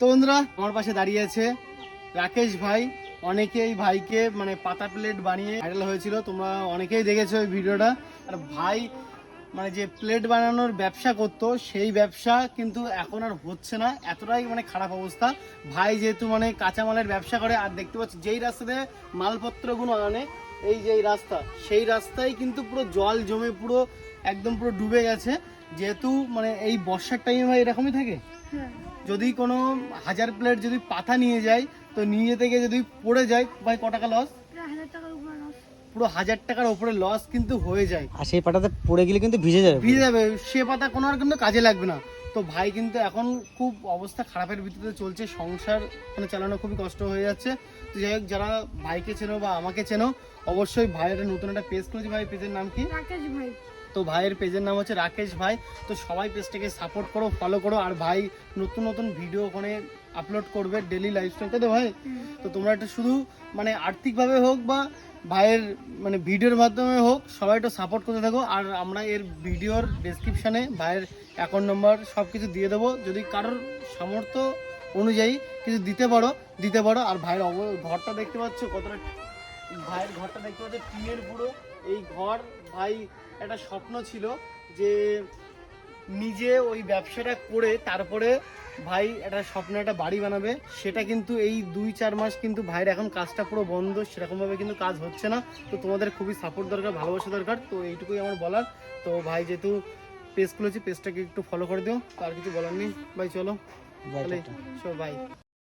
তো বন্ধুরা, আমার পাশে দাঁড়িয়ে আছে রাকেশ ভাই। অনেকে এই ভাইকে মানে পাতা প্লেট বানিয়ে ভাইরাল হয়েছিল, তোমরা অনেকেই দেখেছ ওই ভিডিওটা। আর ভাই মানে যে প্লেট বানানোর ব্যবসা করতো, সেই ব্যবসা কিন্তু এখন আর হচ্ছে না। এতটাই মানে খারাপ অবস্থা। ভাই যেহেতু মানে কাঁচামালের ব্যবসা করে, আর দেখতে পাচ্ছি যেই রাস্তাতে মালপত্রগুলো আনে, এই যে রাস্তা, সেই রাস্তায় কিন্তু পুরো জল জমে পুরো একদম পুরো ডুবে গেছে। যেহেতু মানে এই বর্ষার টাইমে ভাই এরকমই থাকে? যদি কোনো হাজার প্লেট যদি পাতা নিয়ে যায় তো নিয়ে থেকে যদি পড়ে যায় ভাই ক টাকা লস হাজার টাকার উপর। পুরো হাজার টাকার ওপরে লস কিন্তু হয়ে যায়। আর সেই পাতাতে পড়ে গেলে কিন্তু ভিজে যাবে ভিজে যাবে। সে পাতা কোনো আর কিন্তু কাজে লাগবে না। তো ভাই কিন্তু এখন খুব অবস্থা খারাপের ভিত্তিতে চলছে। সংসার মানে চালানো খুবই কষ্ট হয়ে যাচ্ছে। তো যাই হোক যারা ভাইকে চেনো বা আমাকে চেনো অবশ্যই ভাইয়ের নতুন একটা পেজ করেছি ভাই পেজের নাম কি? রাকেশ ভাই। তো ভাইয়ের পেজের নাম হচ্ছে রাকেশ ভাই। তো সবাই পেজটাকে সাপোর্ট করো ফলো করো। আর ভাই নতুন নতুন ভিডিও ওখানে আপলোড করবে ডেলি লাইফস্টাইল তো ভাই? তো তোমরা একটা শুধু মানে আর্থিকভাবে হোক বা ভাইয়ের মানে ভিডিওর মাধ্যমে হোক সবাই একটু সাপোর্ট করতে থাকো। আর আমরা এর ভিডিওর ডেসক্রিপশানে ভাইয়ের অ্যাকাউন্ট নম্বর সব কিছু দিয়ে দেবো। যদি কারোর সামর্থ্য অনুযায়ী কিছু দিতে পারো দিতে পারো। আর ভাইয়ের অব- ঘরটা দেখতে পাচ্ছ কতটা ভাইয়ের ঘরটা দেখতে পাচ্ছ টিনের পুরো। এই ঘর ভাই একটা স্বপ্ন ছিল যে নিজে ওই ব্যবসাটা করে তারপরে ভাই একটা স্বপ্ন একটা বাড়ি বানাবে। সেটা কিন্তু এই দুই চার মাস কিন্তু ভাইয়ের এখন কাজটা পুরো বন্ধ সেরকমভাবে কিন্তু কাজ হচ্ছে না। তো তোমাদের খুবই সাপোর্ট দরকার ভালোবাসা দরকার। তো এইটুকুই আমার বলার। তো ভাই যেহেতু পেজ খুলেছি পেজটাকে একটু ফলো করে দিও তো আর কিছু বলার নেই। ভাই চলো। বাই